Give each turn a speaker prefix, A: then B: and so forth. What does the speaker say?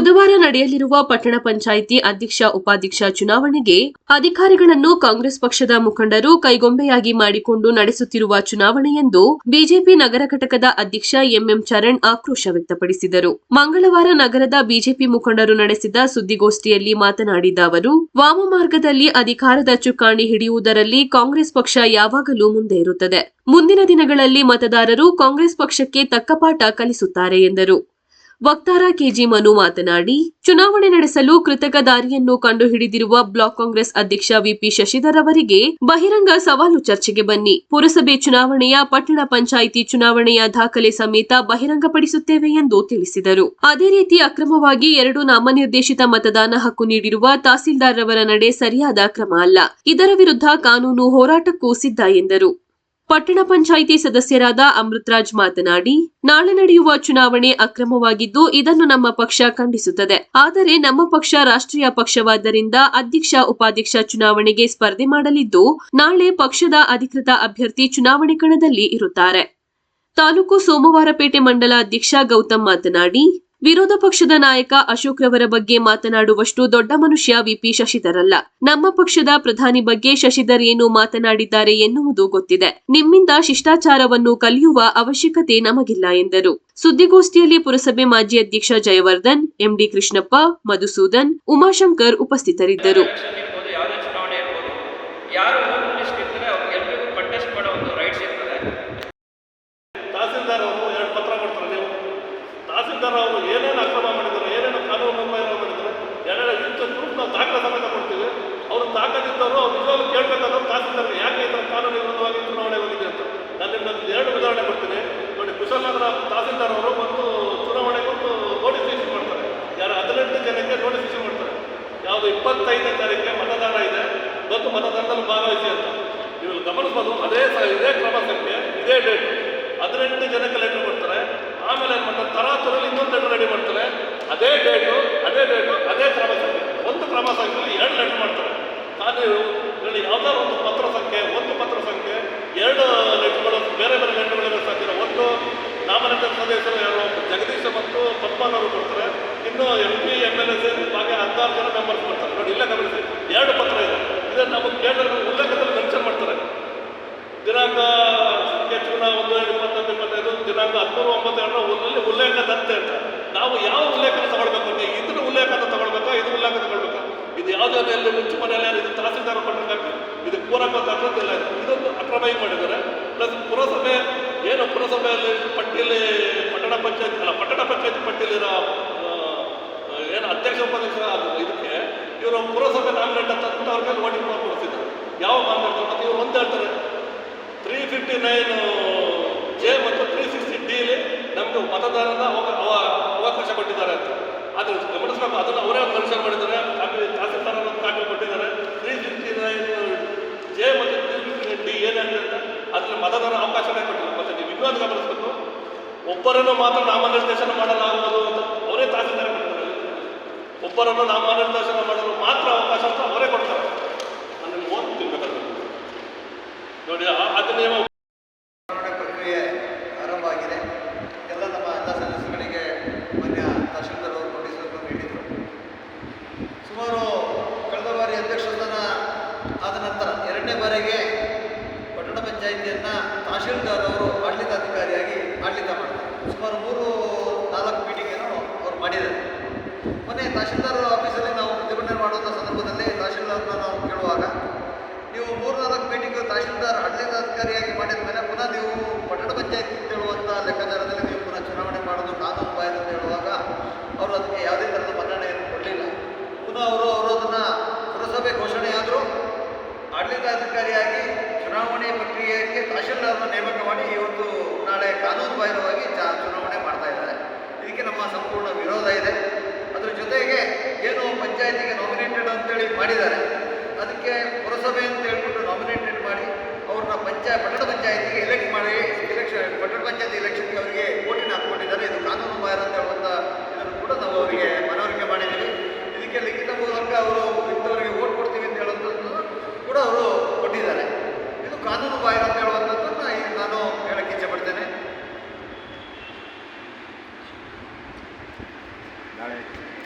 A: ಬುಧವಾರ ನಡೆಯಲಿರುವ ಪಟ್ಟಣ ಪಂಚಾಯಿತಿ ಅಧ್ಯಕ್ಷ, ಉಪಾಧ್ಯಕ್ಷ ಚುನಾವಣೆಗೆ ಅಧಿಕಾರಿಗಳನ್ನು ಕಾಂಗ್ರೆಸ್ ಪಕ್ಷದ ಮುಖಂಡರು ಕೈಗೊಂಬೆಯಾಗಿ ಮಾಡಿಕೊಂಡು ನಡೆಸುತ್ತಿರುವ ಚುನಾವಣೆ ಎಂದು ಬಿಜೆಪಿ ನಗರ ಘಟಕದ ಅಧ್ಯಕ್ಷ ಎಂಎಂ ಚರಣ್ ಆಕ್ರೋಶ ವ್ಯಕ್ತಪಡಿಸಿದರು. ಮಂಗಳವಾರ ನಗರದ ಬಿಜೆಪಿ ಮುಖಂಡರು ನಡೆಸಿದ ಸುದ್ದಿಗೋಷ್ಠಿಯಲ್ಲಿ ಮಾತನಾಡಿದ ಅವರು, ವಾಮಮಾರ್ಗದಲ್ಲಿ ಅಧಿಕಾರದ ಚುಕ್ಕಾಣಿ ಹಿಡಿಯುವುದರಲ್ಲಿ ಕಾಂಗ್ರೆಸ್ ಪಕ್ಷ ಯಾವಾಗಲೂ ಮುಂದೆ ಇರುತ್ತದೆ. ಮುಂದಿನ ದಿನಗಳಲ್ಲಿ ಮತದಾರರು ಕಾಂಗ್ರೆಸ್ ಪಕ್ಷಕ್ಕೆ ತಕ್ಕ ಪಾಠ ಕಲಿಸುತ್ತಾರೆ ಎಂದರು. ವಕ್ತಾರ ಕೆಜಿ ಮನು ಮಾತನಾಡಿ, ಚುನಾವಣೆ ನಡೆಸಲು ಕೃತಕ ದಾರಿಯನ್ನು ಕಂಡುಹಿಡಿದಿರುವ ಬ್ಲಾಕ್ ಕಾಂಗ್ರೆಸ್ ಅಧ್ಯಕ್ಷ ವಿಪಿ ಶಶಿಧರ್ ಅವರಿಗೆ ಬಹಿರಂಗ ಸವಾಲು ಚರ್ಚೆಗೆ ಬನ್ನಿ. ಪುರಸಭೆ ಚುನಾವಣೆಯ ಪಟ್ಟಣ ಪಂಚಾಯಿತಿ ಚುನಾವಣೆಯ ದಾಖಲೆ ಸಮೇತ ಬಹಿರಂಗಪಡಿಸುತ್ತೇವೆ ಎಂದು ತಿಳಿಸಿದರು. ಅದೇ ರೀತಿ ಅಕ್ರಮವಾಗಿ ಎರಡು ನಾಮನಿರ್ದೇಶಿತ ಮತದಾನ ಹಕ್ಕು ನೀಡಿರುವ ತಹಸೀಲ್ದಾರ್ ರವರ ನಡೆ ಸರಿಯಾದ ಕ್ರಮ ಅಲ್ಲ. ಇದರ ವಿರುದ್ಧ ಕಾನೂನು ಹೋರಾಟಕ್ಕೂ ಸಿದ್ಧ ಎಂದರು. ಪಟ್ಟಣ ಪಂಚಾಯಿತಿ ಸದಸ್ಯರಾದ ಅಮೃತರಾಜ್ ಮಾತನಾಡಿ, ನಾಳೆ ನಡೆಯುವ ಚುನಾವಣೆ ಅಕ್ರಮವಾಗಿದ್ದು ಇದನ್ನು ನಮ್ಮ ಪಕ್ಷ ಖಂಡಿಸುತ್ತದೆ. ಆದರೆ ನಮ್ಮ ಪಕ್ಷ ರಾಷ್ಟ್ರೀಯ ಪಕ್ಷವಾದ್ದರಿಂದ ಅಧ್ಯಕ್ಷ ಉಪಾಧ್ಯಕ್ಷ ಚುನಾವಣೆಗೆ ಸ್ಪರ್ಧೆ ಮಾಡಲಿದ್ದು, ನಾಳೆ ಪಕ್ಷದ ಅಧಿಕೃತ ಅಭ್ಯರ್ಥಿ ಚುನಾವಣೆ ಕಣದಲ್ಲಿ ಇರುತ್ತಾರೆ. ತಾಲೂಕು ಸೋಮವಾರಪೇಟೆ ಮಂಡಲ ಅಧ್ಯಕ್ಷ ಗೌತಮ್ ಮಾತನಾಡಿ ವಿರೋಧ ಪಕ್ಷದ ನಾಯಕ ಅಶೋಕ್ ರವರ ಬಗ್ಗೆ ಮಾತನಾಡುವಷ್ಟು ದೊಡ್ಡ ಮನುಷ್ಯ ವಿಪಿ ಶಶಿಧರಲ್ಲ. ನಮ್ಮ ಪಕ್ಷದ ಪ್ರಧಾನಿ ಬಗ್ಗೆ ಶಶಿಧರ್ ಏನು ಮಾತನಾಡಿದ್ದಾರೆ ಎನ್ನುವುದು ಗೊತ್ತಿದೆ. ನಿಮ್ಮಿಂದ ಶಿಷ್ಟಾಚಾರವನ್ನು ಕಲಿಯುವ ಅವಶ್ಯಕತೆ ನಮಗಿಲ್ಲ ಎಂದರು. ಸುದ್ದಿಗೋಷ್ಠಿಯಲ್ಲಿ ಪುರಸಭೆ ಮಾಜಿ ಅಧ್ಯಕ್ಷ ಜಯವರ್ಧನ್, ಎಂಡಿ ಕೃಷ್ಣಪ್ಪ, ಮಧುಸೂದನ್, ಉಮಾಶಂಕರ್ ಉಪಸ್ಥಿತರಿದ್ದರು
B: ಎಲೆಕ್ಷನ್ ಇರ್ಬೋದು ಯಾವುದೇ ಚುನಾವಣೆ ಇರ್ಬೋದು ಯಾರು ವೋಟ್ ಲಿಸ್ಟ್ ಇರ್ತಾರೆ ಅವ್ರಿಗೆಲ್ಲರಿಗೂ ಕಂಟೆಸ್ಟ್ ಮಾಡೋ ಒಂದು ರೈಟ್ಸ್ ಇರ್ತದೆ
C: ತಹಸೀಲ್ದಾರ್ ಅವರು ಎರಡು ಪತ್ರ ಕೊಡ್ತಾರೆ ನೀವು ತಹಸೀಲ್ದಾರ್ ಅವರು ಏನೇನು ಅಕ್ರಮ ಮಾಡಿದ್ದಾರೆ ಏನೇನು ಕಾನೂನು ಉಲ್ಲಂಘನೆ ಮಾಡಿದ್ದಾರೆ ಎರಡು ಇಂಥ ಪ್ರೂಫ್ ನಾವು ದಾಖಲೆ ಸಮೇತ ಕೊಡ್ತೀವಿ ಅವರು ದಾಖಲಿದ್ದವರು ಅವ್ರು ನಿಜವಾಗ್ಲೂ ತಹಸೀಲ್ದಾರ್ಗೆ ಯಾಕೆ ಈ ಥರ ಕಾನೂನು ವಿರುದ್ಧವಾಗಿ ಚುನಾವಣೆ ಹೋಗಿದೆ ಅಂತ? ನಾನು ನಿಮ್ಮೊಂದು ಎರಡು ಉದಾಹರಣೆ ಕೊಡ್ತೀನಿ. ನೋಡಿ, ಕುಶಾಲನಗರ ತಹಸೀಲ್ದಾರ್ ಅವರು ಮತ್ತು ಚುನಾವಣೆ ಕೊಟ್ಟು ನೋಟಿಸ್ ಇಶ್ಯೂ ಮಾಡ್ತಾರೆ. ಯಾರು ಹದಿನೆಂಟು ಜನಕ್ಕೆ ನೋಟಿಸ್ ಇಶ್ಯೂ ಮಾಡ್ತಾರೆ. ಯಾವುದು ಇಪ್ಪತ್ತೈದನೇ ತಾರೀಕಿಗೆ ಮತದಾನ ಇದೆ. ಮತ್ತು ಮತದಾನದಲ್ಲಿ ಭಾಗವಹಿಸಿ ಅಂತ. ನೀವು ಗಮನಿಸ್ಬೋದು, ಅದೇ ಇದೇ ಕ್ರಮ ಸಂಖ್ಯೆ, ಇದೇ ಡೇಟ್ ಹದಿನೆಂಟು ಜನಕ್ಕೆ ಲೆಟರ್ ಕೊಡ್ತಾರೆ. ಆಮೇಲೆ ಏನು ಮಾಡ್ತಾರೆ? ತರಾತುರಲ್ಲಿ ಇನ್ನೊಂದು ಲೆಟರ್ ರೆಡಿ ಮಾಡ್ತಾರೆ. ಅದೇ ಡೇಟು ಅದೇ ಡೇಟು ಅದೇ ಕ್ರಮ ಸಂಖ್ಯೆ. ಒಂದು ಕ್ರಮ ಮಾಡ್ತಾರೆ ನಾನು ಹೇಳಿ, ಯಾವ್ದಾದ್ರು ಒಂದು ಪತ್ರ ಸಂಖ್ಯೆ, ಒಂದು ಪತ್ರ ಸಂಖ್ಯೆ, ಎರಡು ಲೆಟ್ರುಗಳು ಬೇರೆ ಬೇರೆ ಲೆಟರ್ಗಳಿರೋ ಸಾಧ್ಯ ಒಂದು ನಾಮನಿರ್ದೇಶನ ಸದಸ್ಯರು ಯಾರು ಜಗದೀಶ ಮತ್ತು ಪದ್ಮನವರು ಕೊಡ್ತಾರೆ. ಇನ್ನು M P M L A ಸೇರಿ ಹಾಗೆ ಹದಿನಾರು ಜನ ಮೆಂಬರ್ಸ್ ಬರ್ತಾರೆ. ನೋಡಿ, ಇಲ್ಲೇ ಗಮನಿಸಿ, ಎರಡು ಪತ್ರ ಇದೆ. ಇದನ್ನು ನಮಗೆ ಕೇಂದ್ರ ಉಲ್ಲೇಖದಲ್ಲಿ ಮೆನ್ಷನ್ ಮಾಡ್ತಾರೆ. ದಿನಾಂಕ ಸಂಖ್ಯೆ ಒಂದು ಇಪ್ಪತ್ತೊಂದು, ಇಪ್ಪತ್ತೈದು, ದಿನಾಂಕ ಹದಿಮೂರು, ಒಂಬತ್ತು ಎರಡು ಉಲ್ಲಿ ಉಲ್ಲೇಖದಂತೆ ಅಂತ. ನಾವು ಯಾವ ಉಲ್ಲೇಖನ ತಗೊಳ್ಬೇಕು ಇದನ್ನ ಉಲ್ಲೇಖನ ಅಂತ ತಗೊಳ್ಬೇಕಾ ಇದು ಯಾವುದೇ ಎಲ್ಲಿ ಮುಂಚೆ ಮನೆಯಲ್ಲಿ ಇದು ತಹಸೀಲ್ದಾರ ಕೊಟ್ಟಿರ್ಬೇಕು ಇದು ಪೂರಕ ಅರ್ಥದಿಲ್ಲ ಇದು ಇದೊಂದು ಅಕ್ರಮ ಏನು ಮಾಡಿದ್ದಾರೆ. ಪ್ಲಸ್ ಪುರಸಭೆ, ಏನು ಪುರಸಭೆಯಲ್ಲಿ ಪಟ್ಟಿಯಲ್ಲಿ ಪಟ್ಟಣ ಪಂಚಾಯತ್, ಅಲ್ಲ ಪಟ್ಟಣ ಪಂಚಾಯತ್ ಪಟ್ಟಿಯಲ್ಲಿರೋ ಏನು ಅಧ್ಯಕ್ಷ ಉಪಾಧ್ಯಕ್ಷ ಇದಕ್ಕೆ, ಇವರು ಪುರಸಭೆ ನಾಮಿನೇಟ್ ಅಂತ ಅವ್ರ ಮೇಲೆ ಓಟಿಂಗ್ ಮಾಡ್ಕೊಡ್ತಿದ್ದಾರೆ ಯಾವ ನಾಮಿನೇಟ್ ಮತ್ತು ಇವರು ಒಂದು ಹೇಳ್ತಾರೆ. ತ್ರೀ ಫಿಫ್ಟಿ ನೈನ್ ಜೆ ಮತ್ತು ತ್ರೀ ಸಿಕ್ಸ್ಟಿ ಡಿಲಿ ನಮಗೆ ಮತದಾರನ ಅವ- ಅವ- ಅವಕಾಶ ಕೊಟ್ಟಿದ್ದಾರೆ ಅಂತ. ಆದರೆ ಗಮನಿಸಬೇಕು, ಅದನ್ನು ಅವರೇ ಒಂದು ಮನುಷ್ಯ ಮಾಡಿದ್ದಾರೆ ದಾಖಲೆ ತಹಸೀಲ್ದಾರ್ ಒಂದು ದಾಖಲೆ ಕೊಟ್ಟಿದ್ದಾರೆ ತ್ರೀ ಫಿಫ್ಟಿ ನೈನ್ ಜೆ ಮತ್ತು ತ್ರೀ ಫಿಫ್ಟಿ ನೈನ್ ಡಿ ಏನಂತ ಅದ್ರಲ್ಲಿ ಅವಕಾಶವೇ ಕೊಟ್ಟಿಲ್ಲ ಮತ್ತೆ ನೀವು ಇನ್ನೊಂದು ಗಮನಿಸಬೇಕು ಒಬ್ಬರನ್ನು ಮಾತ್ರ ನಾಮನಿರ್ದೇಶನ ಮಾಡಲಾಗುವುದು ಅಂತ ಅವರೇ ಕೊಟ್ಟಿದ್ದಾರೆ. ಒಬ್ಬರನ್ನು ನಾಮನಿರ್ದೇಶನ ಮಾಡಲು ಮಾತ್ರ ಅವಕಾಶ ಅಂತ ಅವರೇ ಕೊಡ್ತಾರೆ ನಾನು ನಿಮ್ಗೆ ಓದ್ತೀನಿ ಬೇಕಾದ್ರೆ ನೋಡಿ ಆ- ಅದು ನಿಯಮ
D: ಚುನಾವಣೆ ಪ್ರಕ್ರಿಯೆ ಆರಂಭ ಆಗಿದೆ ಎಲ್ಲ ನಮ್ಮ ಎಲ್ಲ ಸದಸ್ಯಗಳಿಗೆ ಮಾನ್ಯ ತಹಶೀಲ್ದಾರ್ ಅವರು ನೋಟಿಸನ್ನು ನೀಡಿದರು ಸುಮಾರು ಕಳೆದ ಬಾರಿ ಅಧ್ಯಕ್ಷ ಸ್ಥಾನ ಆದ ನಂತರ ಎರಡನೇ ಬಾರಿಗೆ ಪಟ್ಟಣ ಪಂಚಾಯಿತಿಯನ್ನು ತಹಶೀಲ್ದಾರ್ ಅವರು ಆಡಳಿತಾಧಿಕಾರಿಯಾಗಿ ಆಡಳಿತ ಮಾಡ್ತಾರೆ. ಸುಮಾರು ಮೂರು, ನಾಲ್ಕು ಮೀಟಿಂಗ್ ಏನೋ ಅವರು ಮಾಡಿದ್ದಾರೆ. ಮೊನ್ನೆ ತಹಶೀಲ್ದಾರ್ ಆಫೀಸಲ್ಲಿ ನಾವು ಪ್ರತಿಭಟನೆ ಮಾಡುವಂಥ ಸಂದರ್ಭದಲ್ಲಿ ತಹಶೀಲ್ದಾರ್ನ ನಾವು ಕೇಳುವಾಗ, ನೀವು ಮೂರು, ನಾಲ್ಕು ಮೀಟಿಂಗ್ ತಹಶೀಲ್ದಾರ್ ಆಡಳಿತಾಧಿಕಾರಿಯಾಗಿ ಮಾಡಿದ ಮೇಲೆ ಪುನಃ ನೀವು ಪಟ್ಟಣ ಪಂಚಾಯತ್ ಕೇಳುವಂಥ ಲೆಕ್ಕ ನೀವು ಪುನಃ ಚುನಾವಣೆ ಮಾಡೋದು ಕಾನೂನು ಬಾಹಿರ ಅಂತ ಹೇಳುವಾಗ ಅವರು ಅದಕ್ಕೆ ಯಾವುದೇ ಥರದ ಮನ್ನಣೆಯನ್ನು ಕೊಡಲಿಲ್ಲ ಪುನಃ ಅವರು ಅವರು ಅದನ್ನು ಪುರಸಭೆ ಘೋಷಣೆಯಾದರೂ ಆಡಳಿತಾಧಿಕಾರಿಯಾಗಿ ಚುನಾವಣೆ ತಹಶೀಲ್ದಾರ್ನ ನೇಮಕ ಮಾಡಿ ಇವತ್ತು ನಾಳೆ ಕಾನೂನು ಬಾಹಿರವಾಗಿ ಚುನಾವಣೆ ಮಾಡ್ತಾ ಇದ್ದಾರೆ. ಇದಕ್ಕೆ ನಮ್ಮ ಸಂಪೂರ್ಣ ವಿರೋಧ ಇದೆ. ಅದ್ರ ಜೊತೆಗೆ ಏನು ಪಂಚಾಯತಿಗೆ ನಾಮಿನೇಟೆಡ್ ಅಂತೇಳಿ ಮಾಡಿದ್ದಾರೆ. ಅದಕ್ಕೆ ಪುರಸಭೆ ಅಂತ ಹೇಳ್ಬಿಟ್ಟು ನಾಮಿನೇಟೆಡ್ ಮಾಡಿ ಅವ್ರನ್ನ ಪಂಚಾಯ ಪಟ್ಟಣ ಪಂಚಾಯತಿಗೆ ಎಲೆಕ್ಟ್ ಮಾಡಿ ಎಲೆಕ್ಷನ್ ಪಟ್ಟಣ ಪಂಚಾಯತಿ ಎಲೆಕ್ಷನ್ಗೆ ಅವರಿಗೆ